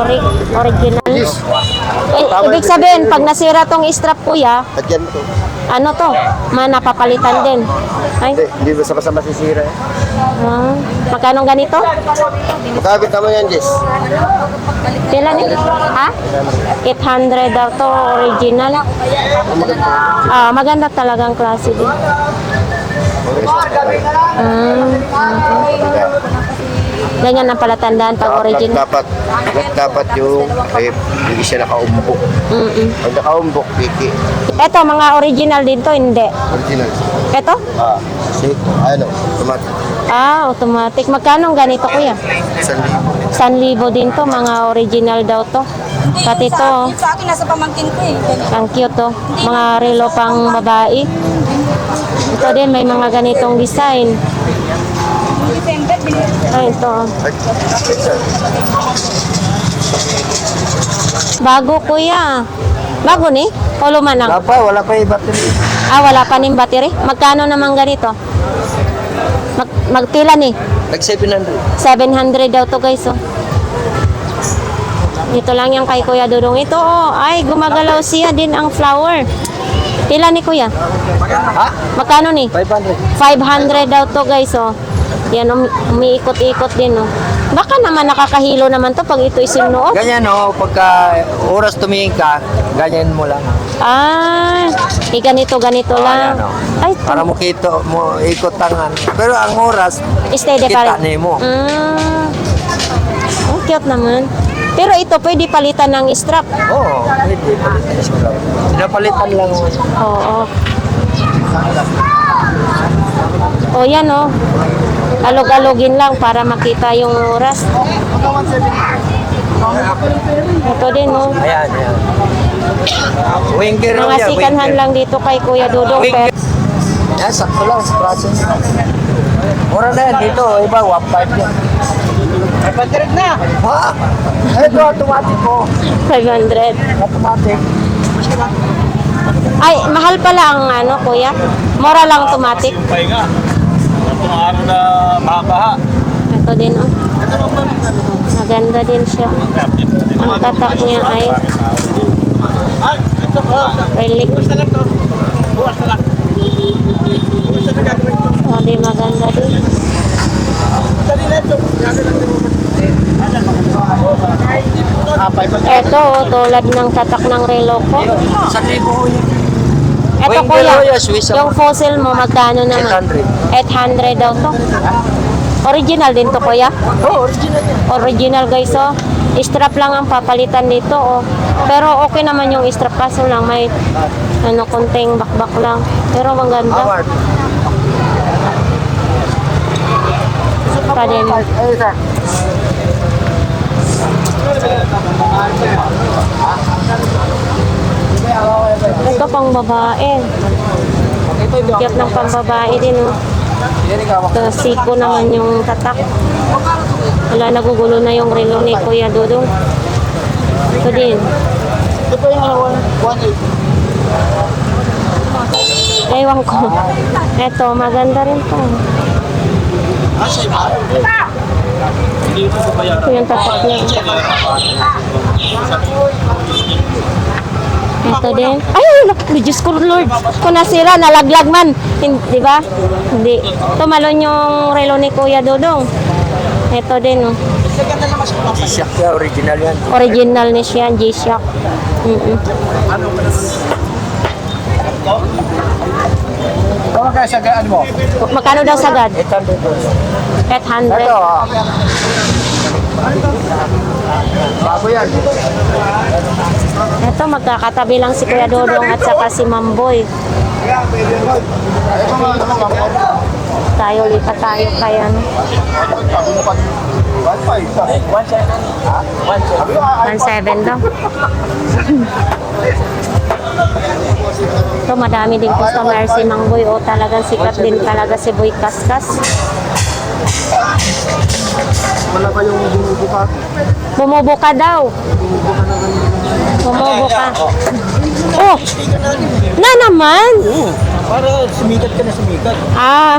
Ori original. Eh, ibig sabihin, pag nasira tong strap kuya, mo to. ano to? Manapapalitan din. Ay, Hindi, hindi mo sama-sama sisira. eh. ah, magkano ganito? Magkabit naman yan, Jess. Pila ni? Ha? 800 daw to original. Ah, maganda talagang klase din. Ah, ganyan ang palatandaan pag Dapat, original. dapat, dapat yung rep, hindi siya nakaumbok. Mm-mm. Pag nakaumbok, piki. Eto, mga original din to, hindi. Original. Eto? Ah, kasi, ano, automatic. Ah, automatic. Magkano ang ganito, kuya? Isang libo. 1,000 din to, mga original daw to. Pati to, Sa akin, nasa pamangkin ko eh. Ganyan. ang cute to. Mga relo pang babae. Ito din, may mga ganitong design. December, binili Ay, ito. Bago, kuya. Bago ni? O lumanang? Wala pa, wala pa yung battery. Ah, wala pa ning battery? Magkano naman ganito? Mag magpila ni? Nag 700. 700 daw to guys, oh. Dito lang yung kay Kuya Dudong. Ito, oh. Ay, gumagalaw siya din ang flower. Pila ni Kuya? Ha? Magkano ni? 500. 500 daw to guys, oh. Yan, umi- umiikot-ikot din, oh. Baka naman nakakahilo naman to pag ito isinuot. Ganyan no, pagka oras tumingin ka, ganyan mo lang. Ah, eh, ganito, ganito lang. Ayan, oh. Ay, Para mo kito, mo ikot tangan. Pero ang oras, steady pa kita rin. ni mo. Mm. Ang cute naman. Pero ito, pwede palitan ng strap. Oo, pwede palitan sa lang. Pinapalitan lang. Oo. O yan o. Alog-alogin lang para makita yung oras. Ito din o. Ayan, ayan. Winger Mga yan, sikanhan winger. lang dito kay Kuya Dudong. Winger. Yan, sakto lang, sa niya. Mura na yan dito, iba, 1.5 yan. 500 na! Ha? Ito, automatic po. 500. Automatic. Ay, mahal pala ang ano, Kuya. Mura lang automatic. pahinga. Itong araw na mabaha. Ito din o. Maganda din siya. Ang tatak niya ay relic. O, di maganda din. Ito, oh, tulad ng tatak ng relo ko. Sa libo yun. Ito Wing kuya, Roya, Swiss yung fossil mo, magkano naman? 800 daw to. Original din to kuya? Oh, original yan. Original guys, oh. Strap lang ang papalitan dito, oh. Pero okay naman yung strap, kaso lang may ano, konting bakbak lang. Pero maganda. Award. Pa din. Ito pang babae. Cute ng pang babae din, oh. Ito, siko naman yung tatak. Wala, nagugulo na yung relo ni Kuya Dudong. Ito din. Ito pa yung 1.8. Ewan ko. Ito, maganda rin to. Ito yung tatak niya. Ito din. Ay, naku, Diyos ko, Lord. Kung nasira, nalaglag man. Hin- Di ba? Hindi. Tumalon yung relo ni Kuya Dudong. Ito din, oh. Siyak siya, original yan. Original ni siya, G-Shock. Mm-mm. Kung kaya sa gaan mo? Magkano daw sagad? 800 dollars. 800. Ito, ah. Bago yan. Ito, magkakatabi lang si Kuya Dodong at saka si Mamboy. Tayo, lipat tayo kay ano. 1.7 daw. Ito, madami din customer si Mangboy. O, talagang sikat din talaga si Boy Kaskas. Wala pa yung bumubuka. Bumubuka daw. Bumubuka. Oh! Na naman! Para sumikat ka na sumikat. Ah,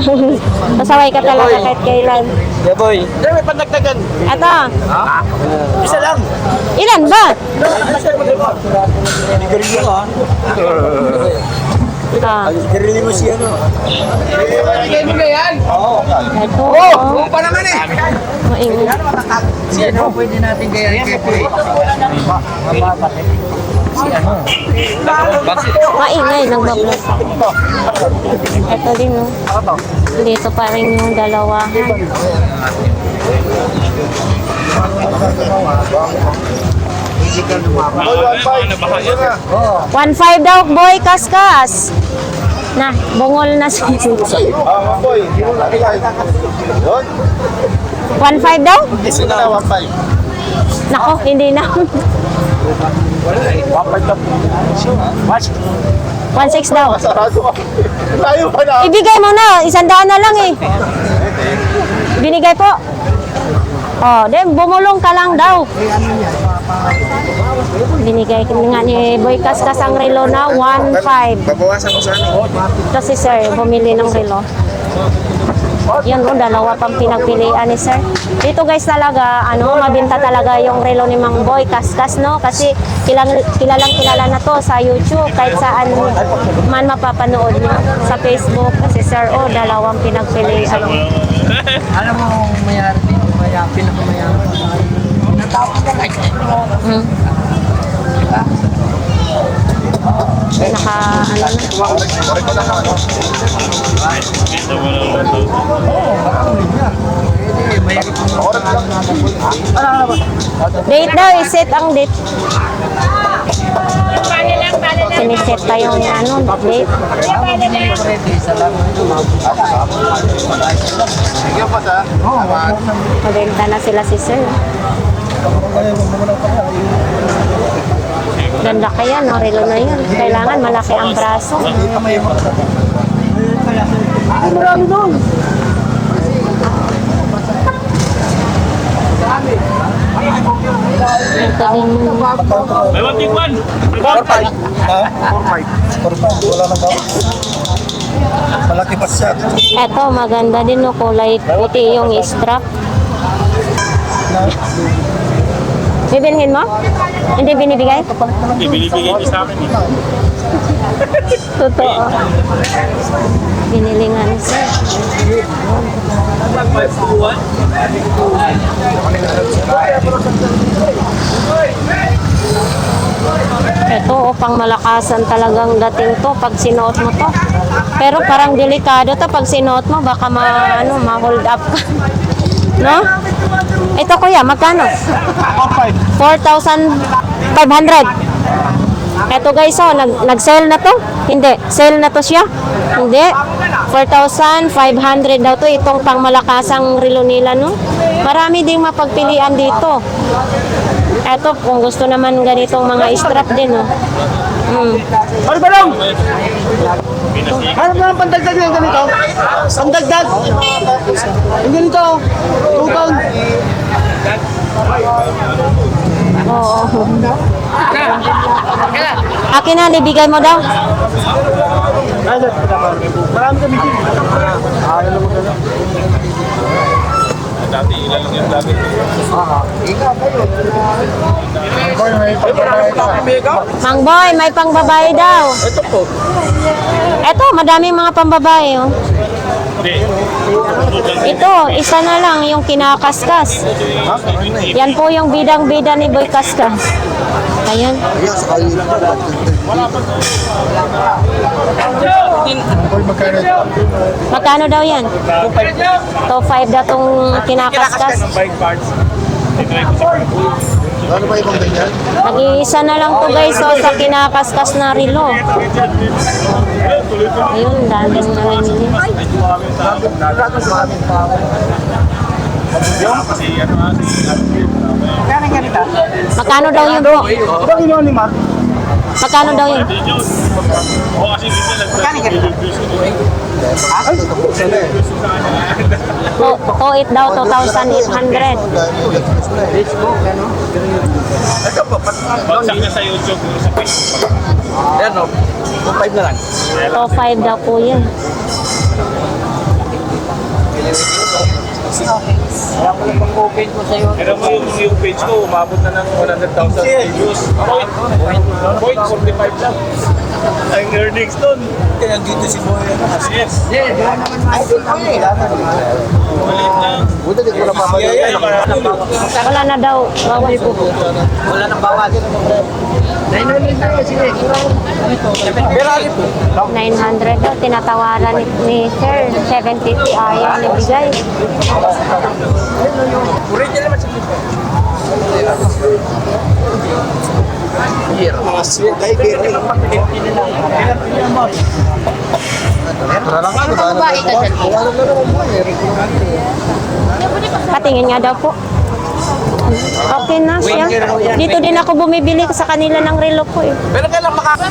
pasaway ka talaga kahit kailan. Yeah, boy. Hindi, may pandagdagan. Eto, Isa lang. ilan ba? Garili mo, ha? Ah, Garili mo si ano. eto. Oh, Pa naman eh. maingay. Sino pwede natin kaya rin kay Maingay, nagbablog. Ito din, no? Dito pa rin yung dalawahan. One five daw, boy, kaskas. Na, bungol na si One five daw? Isa na, 1.5. Nako, hindi na. 1.5 na. Watch. One six daw. Tayo pa na. Ibigay mo na, isang daan na lang eh. Binigay po. Oh, then bumulong ka lang daw. Binigay nga ni Boy Kaskas ang relo na 1.5. Babawasan ko sa ano. Ito si Sir, bumili ng relo. Yan o, dalawa pang pinagpilian ni Sir. Dito guys talaga, ano, mabinta talaga yung relo ni Mang Boy Kaskas, no? Kasi kilang, kilalang kilala na to sa YouTube, kahit saan man mapapanood nyo. Sa Facebook, kasi Sir, oh, dalawang pinagpilian. Alam mo, mayari dito, maya, pinakamayari. Natapos ka kahit Hmm. Naka, ano na. Date daw, iset ang date. Siniset pa yung ano, date. sa lang. Sige po sa. Mabenta na sila si Sir. Ganda kaya, no? Relo na yun. Kailangan malaki ang braso. Ito din yung May 1.1. 4.5. Ha? 4.5. 4.5. Wala na ba? Malaki pa siya. Eto, maganda din no, kulay puti yung strap. Bibilhin mo? Hindi binibigay? Ibinibigay niyo sa akin eh. Totoo. Binili nga ni Sir. Ito, oh, pang malakasan talagang dating to pag sinuot mo to. Pero parang delikado to pag sinuot mo, baka ma, ano, ma-hold up ka. No? Ito kuya, magkano? 4,500. Ito guys, oh, nag, nag-sale na to? Hindi, sale na to siya? Hindi. 4,500 daw to. Itong pang malakasang relo nila, no? Marami ding mapagpilian dito. Eto, kung gusto naman ganitong mga strap din, oh. Mm. Ba lang? Hanap na ng pandagdag ng ganito. Pandagdag. Yung ganito. Tutang. Oo. Akin na, libigay mo daw. Marami kami din. Ayaw na. Dati ilan lang yung dati. Mang boy, may pang babae daw. Ito po. Eto, madaming mga pambabae, oh. Ito, isa na lang yung kinakaskas. Yan po yung bidang-bida ni Boy Kaskas. Ayan. Magkano daw yan? 2.5 daw tong kinakaskas. Bike parts. Titry ko sa Ano ba ibang ganyan? Nag-iisa na lang to guys, so sa kinakaskas na relo. Ayun, daling na ng ganito. Magkano daw yun po? Ito ino ni Mark. Magkano daw yun? Kasi minsan nag-reviews ko. To, to it daw, 2,800. Bagsak na sa YouTube, sa Facebook. Yan o. 2.5 na lang. To 5 daw po yan. Wala ko lang pang-open ko sa'yo. Pero mo yung, yung page ko, umabot na ng 100,000 views. Point, point 45 lang. Ang earnings doon. Kaya dito si Boy. Yes. Yeah, di ba naman makikita mo eh. Maliit lang. Buti di ko na yeah, Wala na daw. Bawas po. Wala nang bawat. Nainulin tayo, sige. Pero alip po. 900 daw. Tinatawaran ni, ni Sir. 750 ayaw ni bigay. Original naman siya. Mga sweet ay kiri. Patingin nga daw po. Okay na siya. Dito din ako bumibili sa kanila ng relo ko eh. Pero kailang makaka...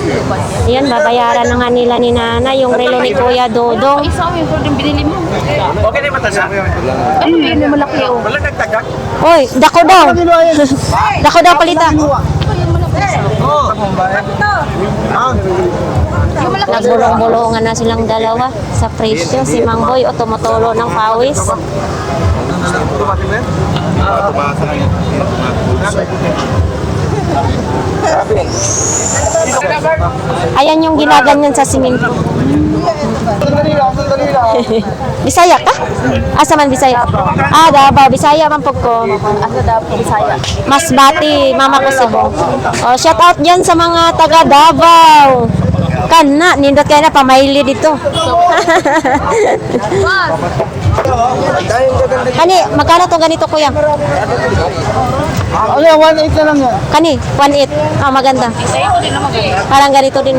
Yan, babayaran na nga nila ni Nana yung relo ni Kuya Dodong. Isa ko yung din binili mo. Okay na yung matasa. Ano yun yung malaki oh. Wala nagtagak. Oy, dako daw. Dako daw palita. Nagbulong-bulungan na silang dalawa sa presyo. Si Mang Boy o tumutolo ng pawis. Ayan yung ginaganyan sa lang. Bisaya ka? Asa man Bisaya? Ah, Davao. Bisaya man po ko. Asa daw po Bisaya. Masbati, mama ko si Bong. Oh, shout out dyan sa mga taga Davao. Kana, nindot kayo na pamaili dito. Kani, magkano to ganito kuya? Ano yan, 1.8 na lang yan. Kani, 1.8. Ah, maganda. Parang ganito din.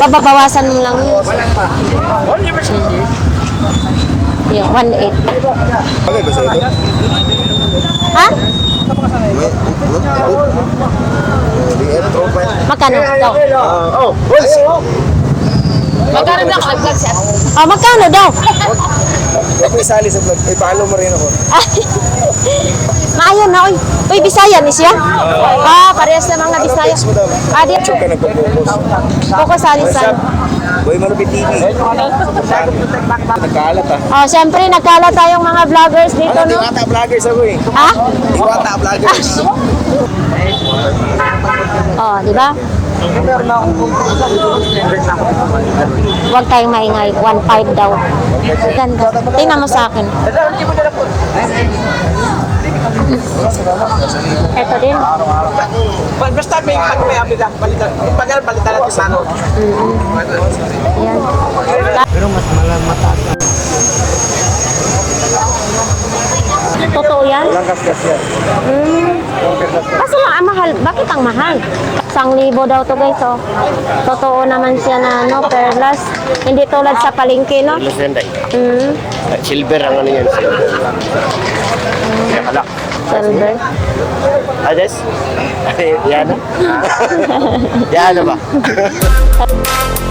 Pababawasan mo lang yun. Yung 1.8. Okay ba sa'yo? Ha? Liit, tropa. Magkano? Daw. Oh, boys! Magkaroon lang ako vlog siya. Ah, magkano daw? Huwag mo isali sa vlog. Eh, follow mo rin ako. Maayon na, oy. Uy, Bisaya ni siya? Ah, parehas na mga Bisaya. Text mo daw. Ah, di. Check ka nagpo-focus. Koko salisan. Boy Malupit TV. Nagkaalat ah. Oh, syempre, nagkala tayong mga vloggers dito, Ano, di no? wata vloggers ako eh. Ha? Di wata vloggers. Oh, di ba? Huwag tayong maingay. 1.5 daw. Ganda. Tingnan mo sa akin. Ito din. Basta may pag may api lang, palitan. Pag palitan natin sa ano. Yan. Pero mas malamata. Totoo yan? Walang kaskas yan. Hmm. Kaso nga, ang mahal. Bakit ang mahal? Isang libo daw to guys, oh. Totoo naman siya na, no, perlas. Hindi tulad sa palengke, no? Lusenday. Hmm. Silver ang ano yan. Silver. Nakalak. Silver. Ades? Yan na? Yan na ba?